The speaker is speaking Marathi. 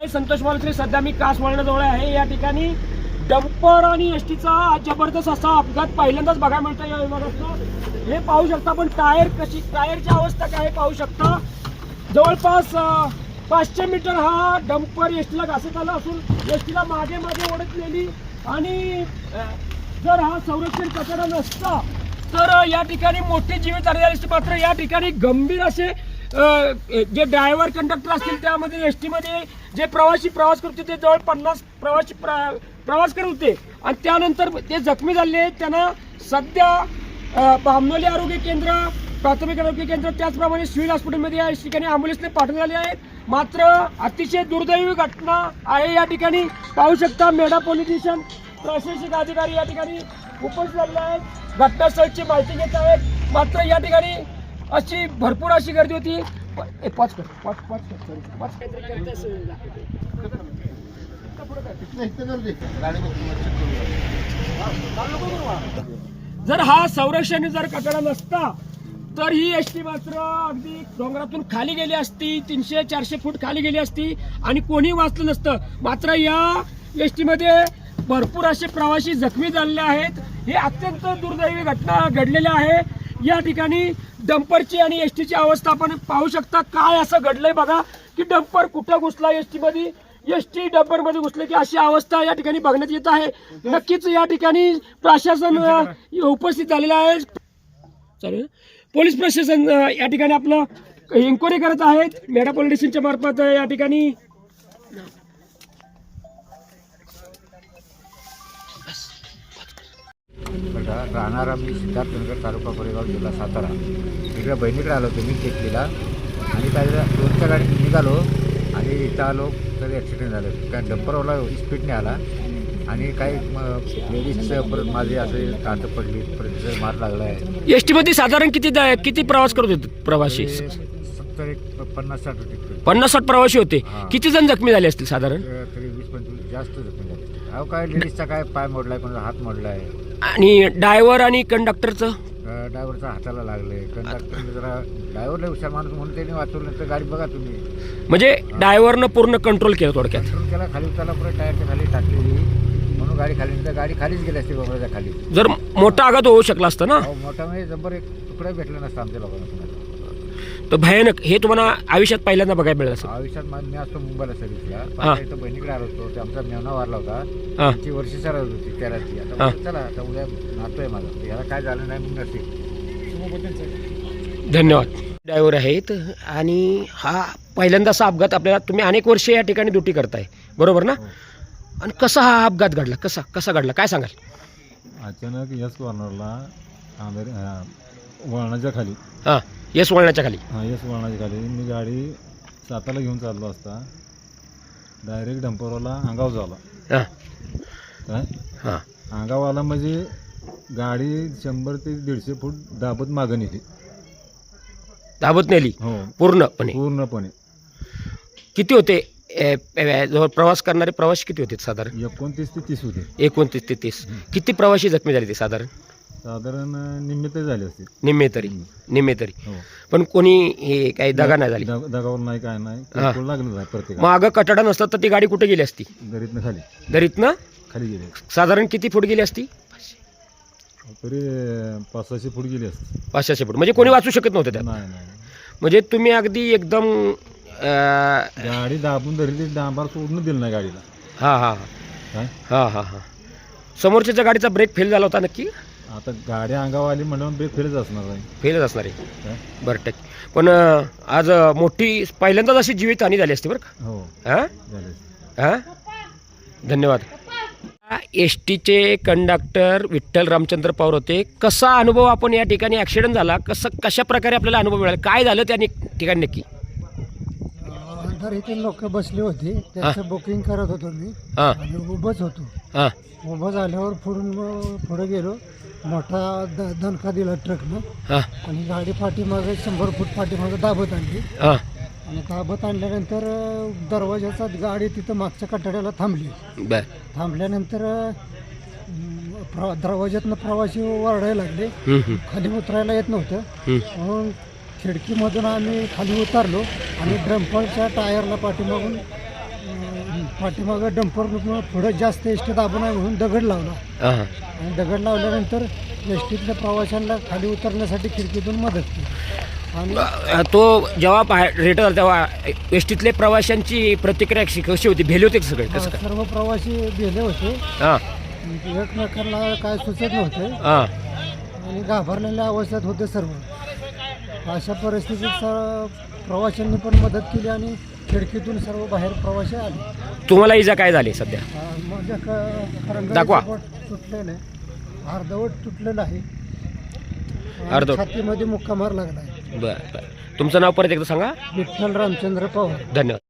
संतोष मालुसरे सध्या मी कास वळणाजवळ आहे. या ठिकाणी डंपर आणि एसटीचा जबरदस्त असा अपघात पहिल्यांदाच बघायला मिळतो या विभागातनं. हे पाहू शकता पण टायर कशी टायरची अवस्था काय पाहू शकता. जवळपास पाचशे मीटर हा डंपर एसटीला घासत आला असून एसटीला मागे मागे ओढतलेली आणि जर हा संरक्षण कचरा नसता तर या ठिकाणी मोठी जीवित झाली असते मात्र या ठिकाणी गंभीर असे जे ड्रायव्हर कंडक्टर असतील त्यामध्ये एस टीमध्ये जे प्रवासी प्रवास करत होते जवळ पन्नास प्रवासी प्र- प्रवास करत होते. आणि त्यानंतर ते जखमी झाले. त्यांना सध्या बामनोली आरोग्य केंद्र प्राथमिक आरोग्य केंद्र त्याचप्रमाणे सिव्हिल हॉस्पिटलमध्ये या ठिकाणी ॲम्ब्युलन्सने पाठवण्यात आले आहेत. मात्र अतिशय दुर्दैवी घटना आहे या ठिकाणी. पाहू शकता मेढा पोलीस स्टेशन प्रशासकीय अधिकारी या ठिकाणी उपस्थित झालेले आहेत. घटनास्थळची माहिती घेत आहेत. मात्र या ठिकाणी अशी भरपूर अशी गर्दी होती. पाच कर पाच पाच कर पाच जर हा संरक्षण जर कचरा नसता तर ही एस टी मात्र अगदी डोंगरातून खाली गेली असती तीनशे चारशे फूट खाली गेली असती आणि कोणी वाचलं नसतं. मात्र या एसमध्ये भरपूर असे प्रवासी जखमी झालेले आहेत. हे अत्यंत दुर्दैवी घटना घडलेल्या आहे. या ठिकाणी डंपरची आणि एस टीची अवस्था आपण पाहू शकता. काय असं घडलंय बघा की डंपर कुठं घुसला एसमध्ये एस टी डंपरमध्ये घुसले की अशी अवस्था या ठिकाणी बघण्यात येत आहे. नक्कीच या ठिकाणी प्रशासन उपस्थित झालेलं आहे. चालेल. पोलीस प्रशासन या ठिकाणी आपलं इन्क्वायरी करत आहेत. मेढा पोलीस स्टेशनच्या मार्फत या ठिकाणी राहणारा मी सिद्धार्थनगर तालुका कोरेगाव जिल्हा सातारा. इकडे बहिणीकडे आलो होतो मी टेकडीला. आणि काय झालं, दोनच्या गाडीत निघालो आणि इथं आलो तर ॲक्सिडेंट झालं. काय डंपरवाला स्पीडने आला. आणि काही लेडीजचं परत माझे असे कांत पडली परत मार लागला आहे एसमध्ये साधारण किती किती प्रवास करत होते प्रवासी? सत्तर एक पन्नास साठ होते पन्नास साठ प्रवासी होते. किती जण जखमी झाले असतील साधारण? तर तरी वीस पंचवीस जास्त जखमी झाले. अहो काय लेडीजचा काय पाय मोडलाय कोणाचा हात मोडलाय? आणि ड्रायव्हर आणि कंडक्टरचं? ड्रायव्हरचा हाताला लागले कंडक्टर जरा ड्रायव्हरला हुशार माणूस म्हणून त्यांनी वाचवलं तर गाडी बघा तुम्ही. म्हणजे ड्रायव्हरनं पूर्ण कंट्रोल केलं थोडक्यात. कंट्रोल केला खाली उतरला परत टायरच्या खाली टाकलेली. म्हणून गाडी खाली नाही तर गाडी खालीच गेली असते बरोबरच्या खाली. जर मोठा आघात होऊ शकला असता ना? अहो, मोठा म्हणजे जबर एक तुकडा भेटला नसता आमच्या लोकांना कुणाला. तर भयानक. हे तुम्हाला आयुष्यात पहिल्यांदा बघायला मिळालं असेल. आयुष्यात मा- मी असतो मुंबईला सर्व्हिसला हा. इथं बहिणीकडे आलो होतो. ते आमचा मेवना वारला होता. हां. ती वर्षी सर होती तेराची. आता हा. म्हणलं, चला आता उद्या नातोय माझा. याला काय झालं नाही मग नसेल धन्यवाद. ड्रायव्हर आहेत आणि हा पहिल्यांदा असा अपघात आपल्याला तुम्ही अनेक वर्ष या ठिकाणी ड्युटी करताय. बरोबर ना? हो. आणि कसा हा अपघात घडला? कसा कसा घडला? काय सांगाल? अचानक यस कॉर्नरला हा, वळणाच्या खाली हां. येस वळणाच्या खाली. हा यस वळणाच्या खाली. मी गाडी साताला घेऊन चाललो असता. डायरेक्ट डंपरवाला अंगाव झाला. हां. काय? हां. अंगावाला म्हणजे गाडी शंभर ते दीडशे फूट दाबत मागं नेली. दाबत नेली? हो. पूर्णपणे? पूर्णपणे. किती होते? ए, प्रवास करणारे प्रवासी किती होते साधारण? एकोणतीस ते तीस होते. एकोणतीस ते तीस. किती प्रवासी जखमी झाले ते साधारण? साधारण निमित्त झाले असते निम्मे तरी निम्मे तरी. हो. पण कोणी हे काही दगा नाही झाली. दग- दगावर नाही काय नाही. हा. किरकोळ लागलं नाही प्रत्येक मागं कटाडा नसतं तर ती गाडी कुठे गेली असती? दरीतनं खाली. दरीतनं? खाली गेले. साधारण किती फूट गेली असती? तरी पाच सहाशे फूट गेली असते. पाचशे फूट. म्हणजे कोणी वाचू शकत नव्हतं त्यात. नाही नाही. म्हणजे तुम्ही अगदी एकदम अं, गाडी दाबून धरली डांबार सोडून दिलं नाही गाडीला. हा हा. काय? हा हा हा. समोरच्याच्या गाडीचा ब्रेक फेल झाला होता नक्की? आता गाडी अंगावर आली म्हणल्यावर ब्रेक फेलच असणार आहे फेलच असणार आहे. काय बरं टक्के पण अं, आज अं, मोठी पहिल्यांदाच अशी जीवितहानी झाली असते बरं का? हो. हां? झाले हां? धन्यवाद. एस टीचे कंडक्टर विठ्ठल रामचंद्र पवार होते. कसा अनुभव आपण या ठिकाणी ॲक्सिडेंट झाला कसं कशा प्रकारे आपल्याला अनुभव मिळाला काय झालं त्या नि- ठिकाणी नक्की? अंदर इथे लोक बसली होती. त्याचं बुकिंग करत होतो मी. हां. आणि उभंच होतो. हां. उभं झाल्यावर पुढून मग पुढे गेलो. मोठा द दणका दिला ट्रकनं हां. आणि गाडी पाठीमागे शंभर फूट पाठीमागे दाबत आणली. हां. आणि दाबत आणल्यानंतर अं, दरवाजाचा गाडी तिथं मागच्या कठाड्याला थांबली. बर. थांबल्यानंतर अं, दरवाज्यातनं प्रवासी ओरडायला लागले. हम्म, हम्म, खाली उतरायला येत नव्हतं. हम्म. म्हणून खिडकीमधून आम्ही खाली उतरलो आणि ड्रम्परच्या टायरला पाठीमागून पाठीमागं डंपर पुढं जास्त एस टी दाबून आहे म्हणून दगड लावला. आणि दगड लावल्यानंतर एस टीतल्या प्रवाशांना खाली उतरण्यासाठी खिडकीतून मदत केली. आणि तो जेव्हा रेट झाला तेव्हा एस टीतले प्रवाशांची प्रतिक्रिया कशी होती? भेले होते सगळे? सर्व प्रवासी गेले होते. एकमेकांना काय सुचत नव्हते. आणि घाबरलेल्या अवस्थेत होते सर्व. अशा परिस्थितीत प्रवाशांनी पण मदत केली आणि खिडकीतून सर्व बाहेर प्रवासी आले. तुम्हाला इजा काय झाली सध्या? माझ्या क- करंगाळीचं दाखवा. बोट तुटलेलं आहे. अर्धवट तुटलेलं आहे. आणि अर्धवट. छातीमध्ये मुक्का मार लागला आहे. बरं बरं. तुमचं नाव परत एकदा सांगा. विठ्ठल रामचंद्र पवार. धन्यवाद.